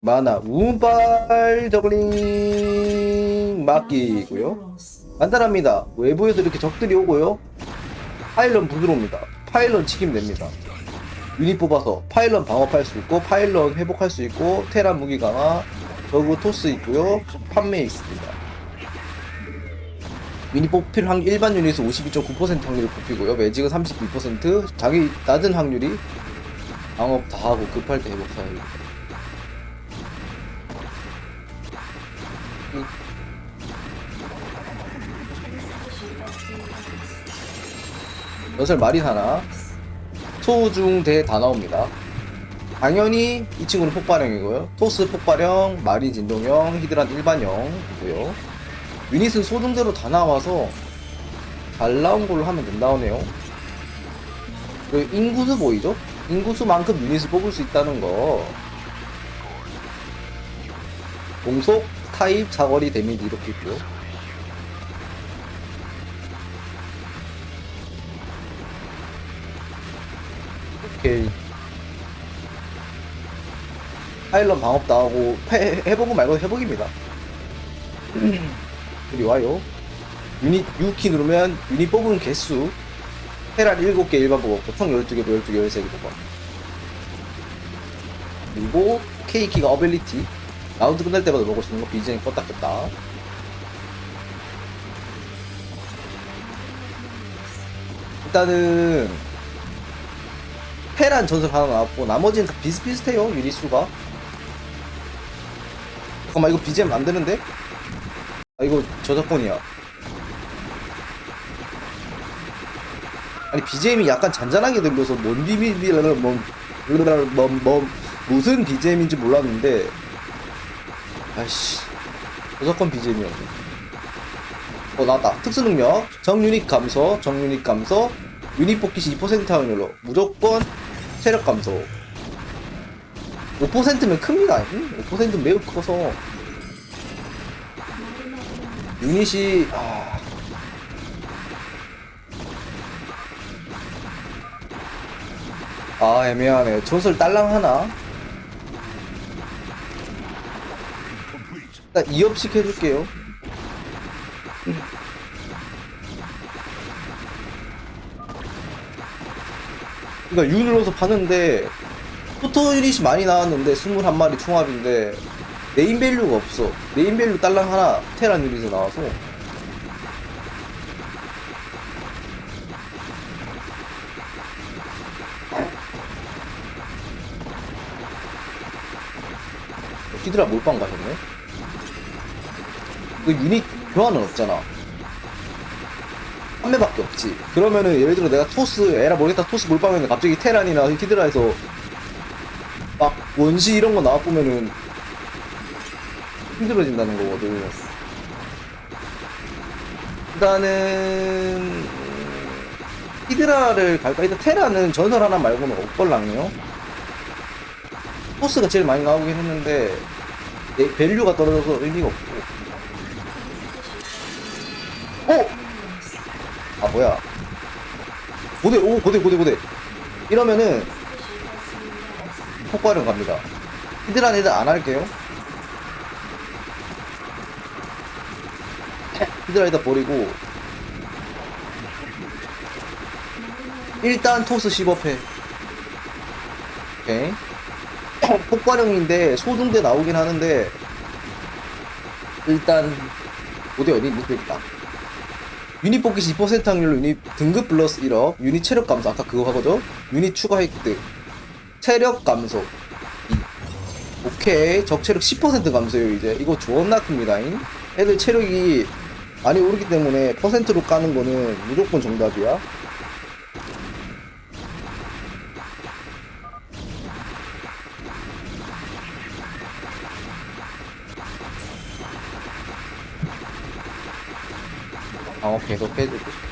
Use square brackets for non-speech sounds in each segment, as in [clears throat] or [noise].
만화 운빨 저글링 막기고요. 간단합니다. 외부에서 이렇게 적들이 오고요. 파일런 부드러웁니다. 파일런 치기면 됩니다. 유닛 뽑아서 파일런 방어할 수 있고 파일런 회복할 수 있고 테란 무기 강화 저그 토스 있고요. 판매 있습니다. 유닛 뽑힐 확률 일반 유닛은 52.9% 확률을 뽑히고요. 매직은 32% 자기 낮은 확률이 방업 다 하고 급할 때 회복 사용 연설 마린 하나. 소중대 다 나옵니다. 당연히 이 친구는 폭발형이고요. 토스 폭발형 마린 진동형 히드란 일반형이고요. 유닛은 소중대로 다 나와서 잘 나온 걸로 하면 된다네요. 그 인구수 보이죠? 인구수만큼 유닛을 뽑을 수 있다는 거. 공속, 타입, 사거리, 데미지 이렇게 있고요 오케이. 파일런 방업 다 하고 해, 해보고 말고 해보기입니다. 우리 와요. 유닛 6키 누르면 유닛 뽑은 개수 테란 7개 일반 뽑았고 총 12개, 12개, 13개 뽑아. 그리고 K키가 어빌리티 라운드 끝날 때마다 먹을 수 있는 거 BGM 껐다 켰다. 일단은 테란 전설 하나 나왔고 나머지는 다 비슷비슷해요 유닛 수가. 잠깐만 이거 BGM 안 되는데? 아 이거 저작권이야. 아니 BGM이 약간 잔잔하게 들려서 뭔 비밀이라는 뭐, 뭐, 뭐 무슨 BGM인지 몰랐는데. 아이씨 저작권 BGM이었네. 어 나왔다. 특수 능력 정유닛 감소 정유닛 감소 유닛 뽑기 시2% 확률로. 무조건 체력 감소. 5%면 큽니다. 응? 5%는 매우 커서. 유닛이 아... 아 애매하네. 전설 딸랑 하나? 일단 2업씩 해줄게요 그러니까 U 눌러서 파는데 포토 유닛이 많이 나왔는데 21마리 총합인데 네임 밸류가 없어. 네임 밸류 딸랑 하나 테란 유닛에 나와서. 히드라 몰빵 가셨네? 그 유닛 교환은 없잖아 판매밖에 없지. 그러면은 예를 들어 내가 토스 에라 모르겠다 토스 몰빵했는데 갑자기 테란이나 히드라에서 막 원시 이런 거 나와 보면은 힘들어진다는 거거든. 일단은 음, 히드라를 갈까? 일단 테라는 전설 하나 말고는 없걸랑요. 토스가 제일 많이 나오긴 했는데 내 밸류가 떨어져서 의미가 없고. 아 뭐야? 고대 오 고대 고대 고대. 이러면은 폭발은 갑니다. 히드란 애들 안 할게요. 히드란 애들 버리고 일단 토스 10업해 오케이. [coughs] 폭발형인데 소중대 나오긴 하는데 일단 고대 어디 있니? 있다 유닛 뽑기 10% 확률로 유닛 등급 플러스 1억 유닛 체력 감소 아까 그거 하거죠 유닛 추가 획득 체력 감소. 2 오케이. 적체력 10% 감소요 이제. 이거 존나 큽니다 잉. 애들 체력이 많이 오르기 때문에 퍼센트로 까는 거는 무조건 정답이야 방어 계속 해주고.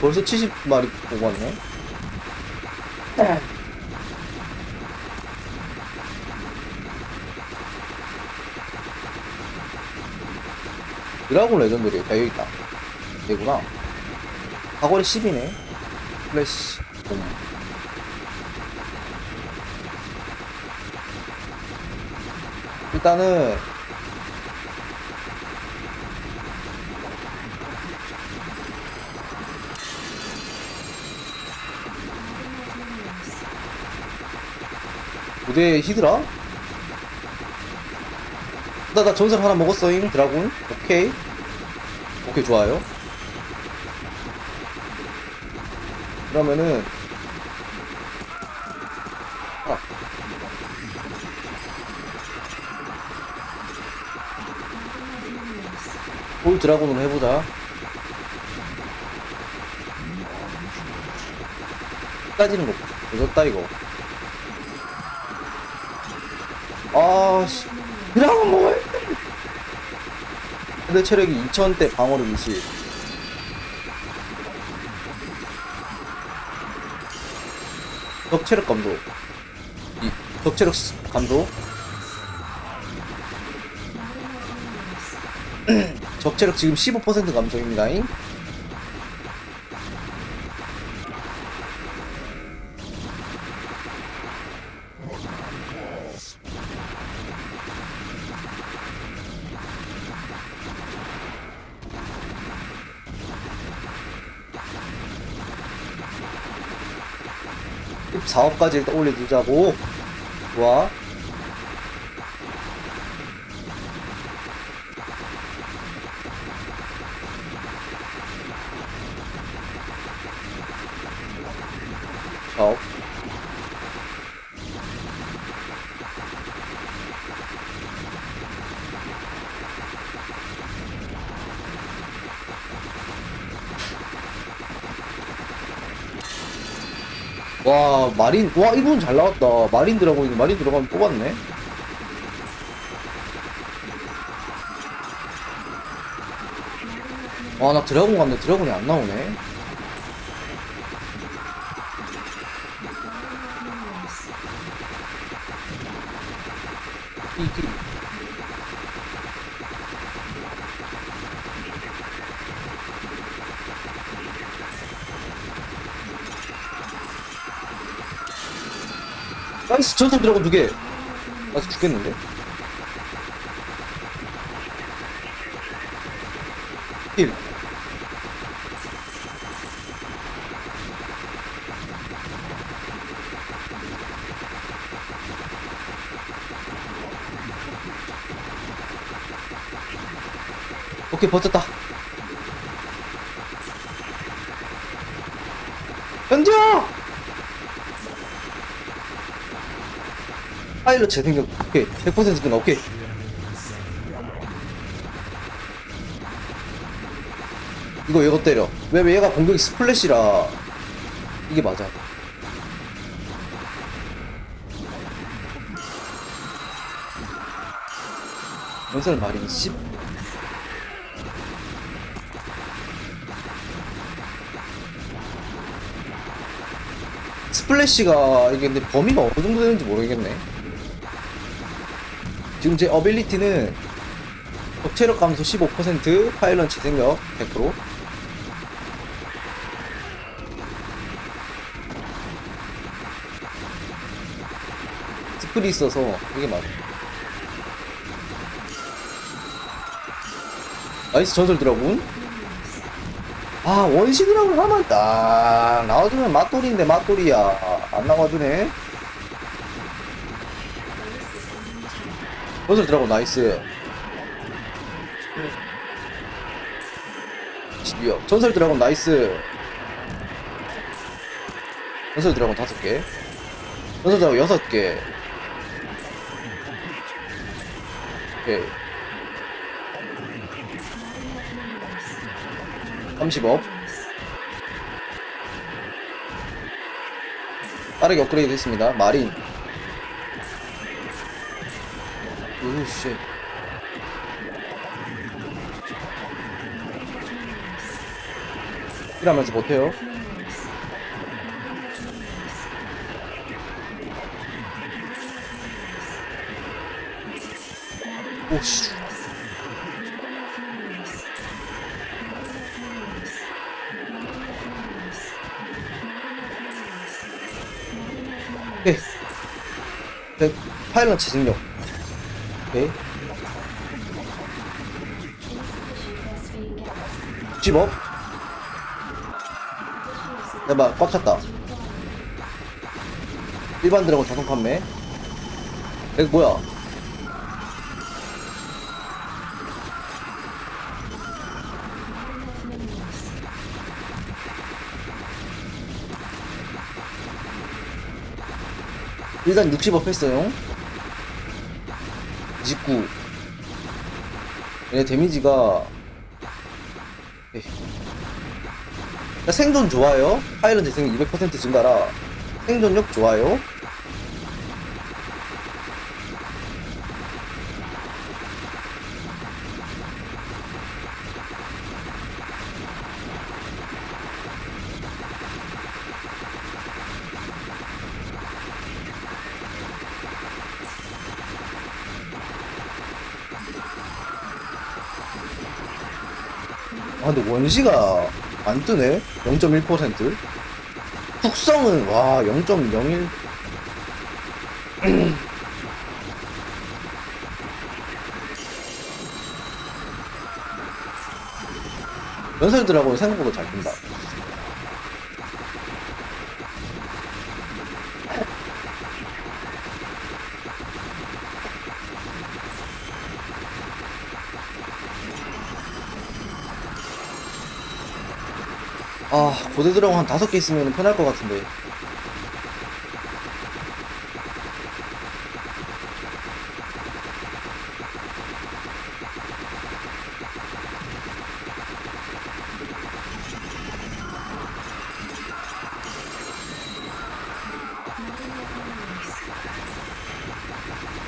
벌써 70마리 보고 왔네. 드라곤 레전드리 다 여기 있다. 얘구나. 사거리 10이네. 플래시. 봄 일단은 무대 히드라? 나, 나 전설 하나 먹었어잉, 드라군. 오케이. 오케이, 좋아요. 그러면은, 올 드라군으로 해보자. 까지는 거 늦었다 이거. 아씨, 드라군 뭐해? 근데 체력이 2000대 방어력 20. 적체력 감도. 이 적체력 감도. 적체력 지금 15% 감소입니다잉. 사업까지 일단 올려두자고. 좋아. 와 마린 와 이분 잘 나왔다. 마린 들어가고 있는 마린 들어가면 뽑았네. 와 나 드래곤 갔네. 드래곤이 안 나오네 전설 드래곤 두개. 나이스 죽겠는데? 힐. 오케이 버텼다. 현지 파일럿 재생력 오케이 100% 끝나 오케이 이거 얘가 때려. 왜, 왜 얘가 공격이 스플래시라. 이게 맞아. 연설 마린 10 스플래시가 이게 근데 범위가 어느 정도 되는지 모르겠네. 지금 제 어빌리티는 적체력 감소 15%, 파일런 재생력 100%. 스플이 있어서 이게 맞아. 나이스 전설 드라군. 아 원시 드라군 하면 딱 나와주면 맛돌인데 맛돌이야 안 나와주네 전설 드라군 나이스. 12억 전설 드라군 나이스. 전설 드라군 5개. 전설 드라군 6개. 오케이. 30억 빠르게 업그레이드 했습니다. 마린 Holy shit. 일하면서 못해요. 오씨. 네. 네. 파일럿 재생력. 오케이. 집업. 대박, 꽉 찼다. 일반 드래곤 자동 판매. 이거 뭐야? 일단 60업 했어요. 29. 얘 데미지가 에이. 야, 생존 좋아요. 파일럿 재생 200% 증가라. 생존력 좋아요. 아 근데 원시가 안 뜨네? 0.1% 특성은 와 0.01 [clears throat] 연설들하고는 생각보다 잘 뜬다 드라곤 한 다섯 개 있으면 편할 것 같은데.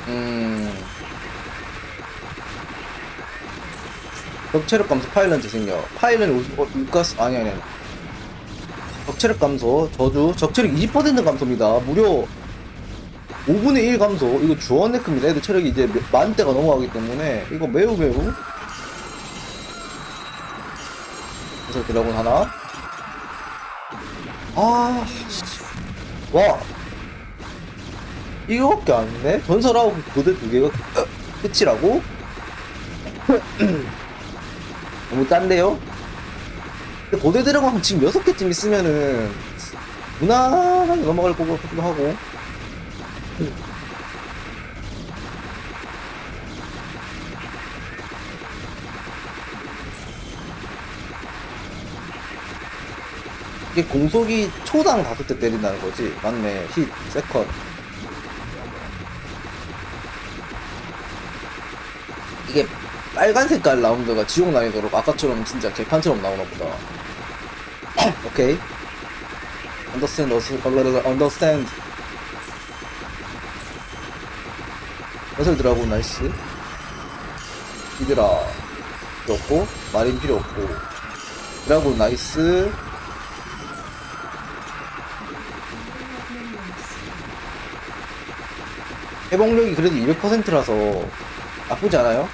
음. 적체력 감소 파일런 재생력 파일런이 50, 어, 육가스 아니 아니 아니 적체력 감소 저주 적체력 20% 감소입니다. 무려 5분의 1 감소. 이거 주원 네크입니다. 애들 체력이 이제 몇- 만대가 넘어가기 때문에. 이거 매우 매우. 그래서 드라곤 하나. 아 씨. 와. 이거밖에 안 있네 전설하고 고대 두 개가 끝이라고? [clears throat] 너무 짠데요? 근데 고대 드래곤 한 지금 여섯 개쯤 있으면은 무난하게 넘어갈 거고 같기도 하고. 이게 공속이 초당 다섯 대 때린다는 거지? 맞네. 힛 세컨. 이게 빨간 색깔 라운드가 지옥 난이도로 아까처럼 진짜 개판처럼 나오나 보다. [coughs] 오케이. understand, understand. 해설 드라고 나이스. 이들아 필요 없고 마린 필요 없고 드라고 나이스. 회복력이 그래도 200%라서 나쁘지 않아요?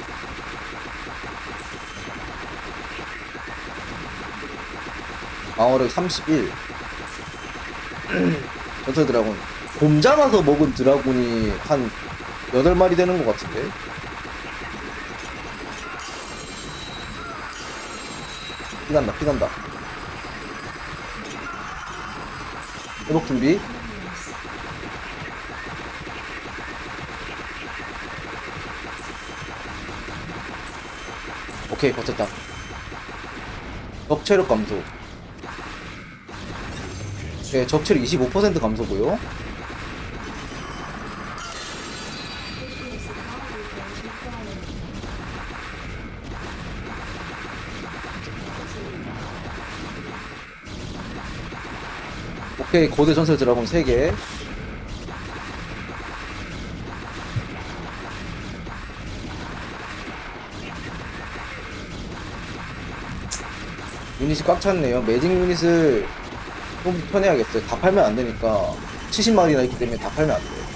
방어력 31 전설 드라곤 곰 잡아서 먹은 드라곤이 한 8마리 되는 것 같은데? 피난다 피난다. 회복 준비. 오케이 버텼다. 적체력 감소 네, 적체력 25% 감소고요. 오케이 고대 전설 드라곤 3개. 유닛이 꽉 찼네요. 매직 유닛을 좀 편해야겠어요 다 팔면 안 되니까 70마리나 있기 때문에 다 팔면 안 돼요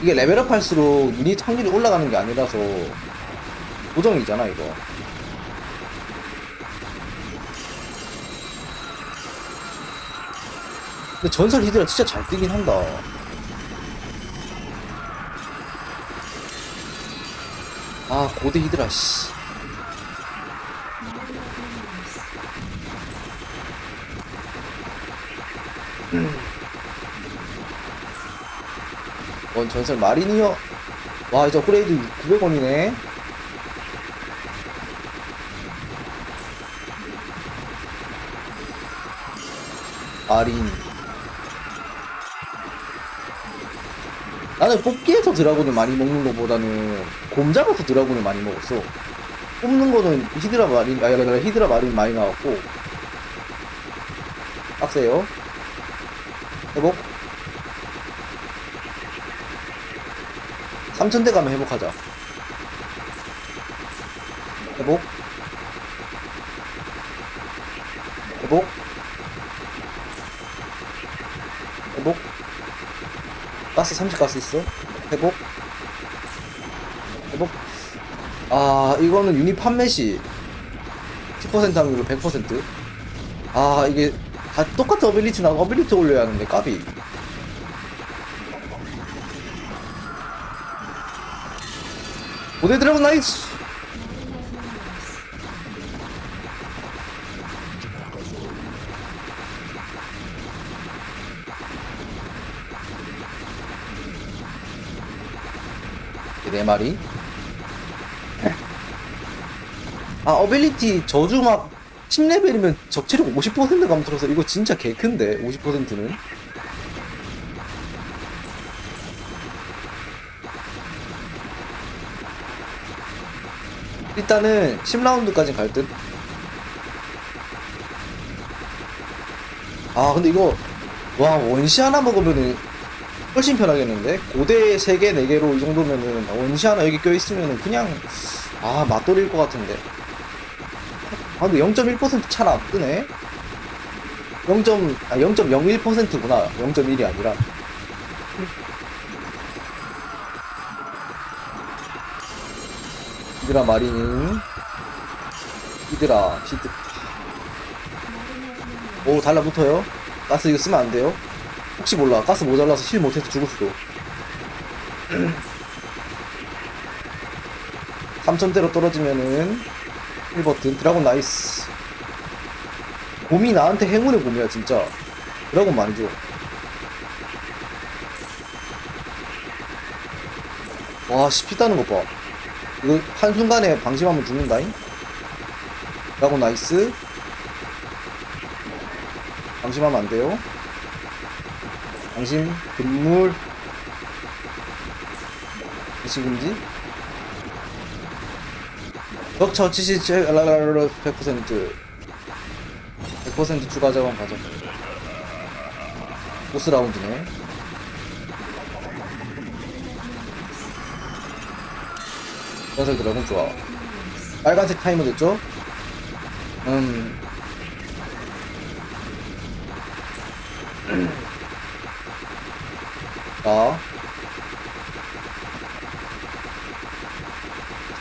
이게 레벨업 할수록 유닛 확률이 올라가는 게 아니라서 고정이잖아 이거 근데 전설 히드라 진짜 잘 뜨긴 한다. 아, 고대 히드라, 씨. 원 전설 마린이요? 와, 이제 업그레이드 900원이네. 마린. 나는 뽑기에서 드라군을 많이 먹는 것보다는 곰 잡아서 드라군을 많이 먹었어. 뽑는 거는 히드라 마린, 아, 아니, 히드라 마린 많이 나왔고. 빡세요. 회복. 3000대 가면 회복하자. 회복. 회복. 회복. 가스 30 가스 있어. 회복. 회복. 아, 이거는 유닛 판매 시 10% 확률로 100%. 아, 이게 다 똑같은 어빌리티 나고 어빌리티 올려야 하는데, 까비. 고대 드래곤 나이스! 네 마리. [laughs] 아, 어빌리티 저주 막 10레벨이면 적체력 50% 감소라서 이거 진짜 개 큰데, 50%는. 일단은 10라운드까지 갈 듯. 아, 근데 이거, 와, 원시 하나 먹으면은 훨씬 편하겠는데? 고대 3개, 4개로 이 정도면은 원시 하나 여기 껴있으면은 그냥, 아, 맛돌일 것 같은데. 아, 근데 0.1% 차나 안 뜨네? 0. 아, 0.01%구나. 0.1이 아니라. 히드라 마린. 히드라, 히드. 오, 달라붙어요. 가스 이거 쓰면 안 돼요. 혹시 몰라. 가스 모자라서 힐 못해서 죽을 수도. [clears throat] 3천대로 떨어지면은 1버튼. 드라곤 나이스. 곰이 나한테 행운의 곰이야, 진짜. 드라곤 많이 줘. 와, 씨, 피 따는 것 봐. 이거 한순간에 방심하면 죽는다잉? 드라곤 나이스. 방심하면 안 돼요. 방심, 금물, 이시금지. 격처 77, 라라라라 100%. 100% 추가 자원 가져. 보스 라운드네. 연설 드라곤 좋아. 빨간색 타이머 됐죠? 음. [clears throat] 자.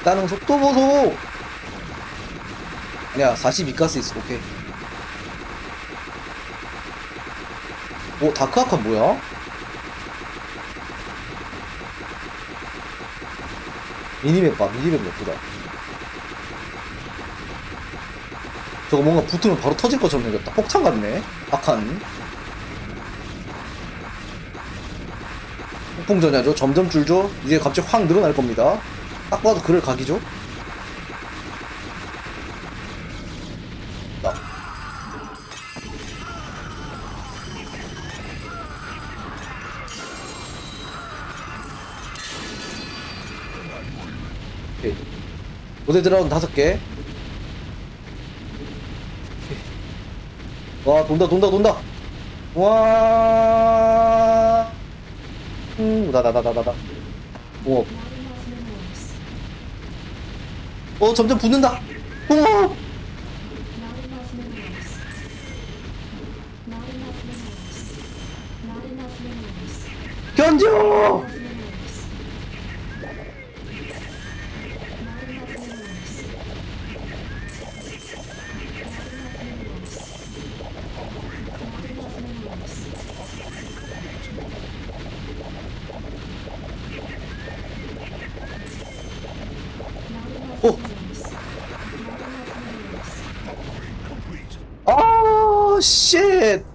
나는 속도 보소! 아니야, 42가스 있어, 오케이. 오, 다크아카 뭐야? 미니맵 봐, 미니맵 예쁘다. 저거 뭔가 붙으면 바로 터질 것처럼 생겼다. 폭탄 같네. 악한. 폭풍전야죠. 점점 줄죠. 이제 갑자기 확 늘어날 겁니다. 딱 봐도 그럴 각이죠. 나. 오케이. 모델 드라운 다섯 개. 와 돈다 돈다 돈다. 와. 음, 나다다다다다. 오. 어 점점 붙는다. 오. 견뎌. 어, 쉣.